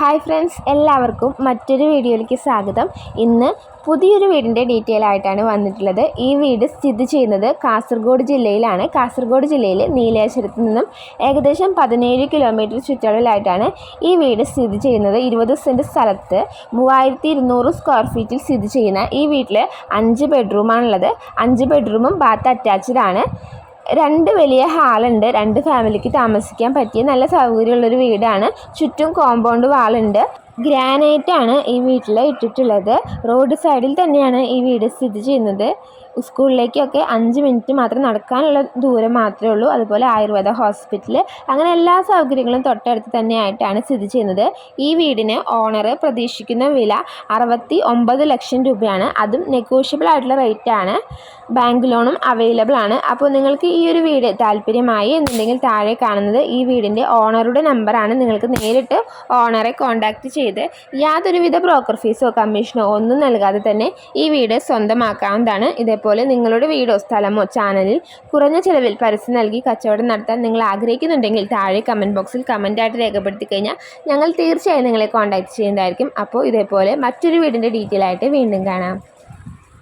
Hi friends എല്ലാവർക്കും മറ്റൊരു വീഡിയോയിലേക്ക് സ്വാഗതം. ഇന്ന് പുതിയൊരു വീടിന്റെ ഡീറ്റെയിൽ ആയിട്ടാണ് വന്നിട്ടുള്ളത്. ഈ വീട് സ്ഥിതി ചെയ്യുന്നത് കാസർഗോഡ് ജില്ലയിലാണ്. കാസർഗോഡ് ജില്ലയിൽ നീലേശ്വരത്ത് നിന്നും ഏകദേശം പതിനേഴ് കിലോമീറ്റർ ചുറ്റളവിലായിട്ടാണ് ഈ വീട് സ്ഥിതി ചെയ്യുന്നത്. ഇരുപത് സെന്റ് സ്ഥലത്ത് മൂവായിരത്തി ഇരുന്നൂറ് സ്ക്വയർ ഫീറ്റിൽ സ്ഥിതി ചെയ്യുന്ന ഈ വീട്ടിൽ അഞ്ച് ബെഡ്റൂമാണുള്ളത് അഞ്ച് ബെഡ്റൂമും ബാത്ത് അറ്റാച്ച്ഡ് ആണ്. രണ്ട് വലിയ ഹാളുണ്ട്. രണ്ട് ഫാമിലിക്ക് താമസിക്കാൻ പറ്റിയ നല്ല സൗകര്യമുള്ളൊരു വീടാണ്. ചുറ്റും കോമ്പൗണ്ട് വാളുണ്ട്. ഗ്രാനൈറ്റ് ആണ് ഈ വീട്ടിൽ ഇട്ടിട്ടുള്ളത്. റോഡ് സൈഡിൽ തന്നെയാണ് ഈ വീട് സ്ഥിതി ചെയ്യുന്നത്. സ്കൂളിലേക്കൊക്കെ അഞ്ച് മിനിറ്റ് മാത്രം നടക്കാനുള്ള ദൂരം മാത്രമേ ഉള്ളൂ. അതുപോലെ ആയുർവേദ ഹോസ്പിറ്റൽ അങ്ങനെ എല്ലാ സൗകര്യങ്ങളും തൊട്ടടുത്ത് തന്നെയായിട്ടാണ് സ്ഥിതി ചെയ്യുന്നത്. ഈ വീടിന് ഓണർ പ്രതീക്ഷിക്കുന്ന വില അറുപത്തി ഒമ്പത് ലക്ഷം രൂപയാണ്. അതും നെഗോഷ്യബിൾ ആയിട്ടുള്ള റേറ്റ് ആണ്. ബാങ്ക് ലോണും അവൈലബിൾ ആണ്. അപ്പോൾ നിങ്ങൾക്ക് ഈ ഒരു വീട് താല്പര്യമായി എന്നുണ്ടെങ്കിൽ താഴെ കാണുന്നത് ഈ വീടിന്റെ ഓണറുടെ നമ്പറാണ് നിങ്ങൾക്ക് നേരിട്ട് ഓണറെ കോൺടാക്റ്റ് ചെയ്ത് യാതൊരുവിധ ബ്രോക്കർ ഫീസോ കമ്മീഷനോ ഒന്നും നൽകാതെ തന്നെ ഈ വീട് സ്വന്തമാക്കാവുന്നതാണ്. ഇതേപോലെ നിങ്ങളുടെ വീടോ സ്ഥലമോ ചാനലിൽ കുറഞ്ഞ ചിലവിൽ പരസ്യം നൽകി കച്ചവടം നടത്താൻ നിങ്ങൾ ആഗ്രഹിക്കുന്നുണ്ടെങ്കിൽ താഴെ കമന്റ് ബോക്സിൽ കമന്റായിട്ട് രേഖപ്പെടുത്തി കഴിഞ്ഞാൽ ഞങ്ങൾ തീർച്ചയായും നിങ്ങളെ കോൺടാക്റ്റ് ചെയ്യുന്നതായിരിക്കും. അപ്പോൾ ഇതേപോലെ മറ്റൊരു വീടിന്റെ ഡീറ്റെയിൽ ആയിട്ട് വീണ്ടും കാണാം.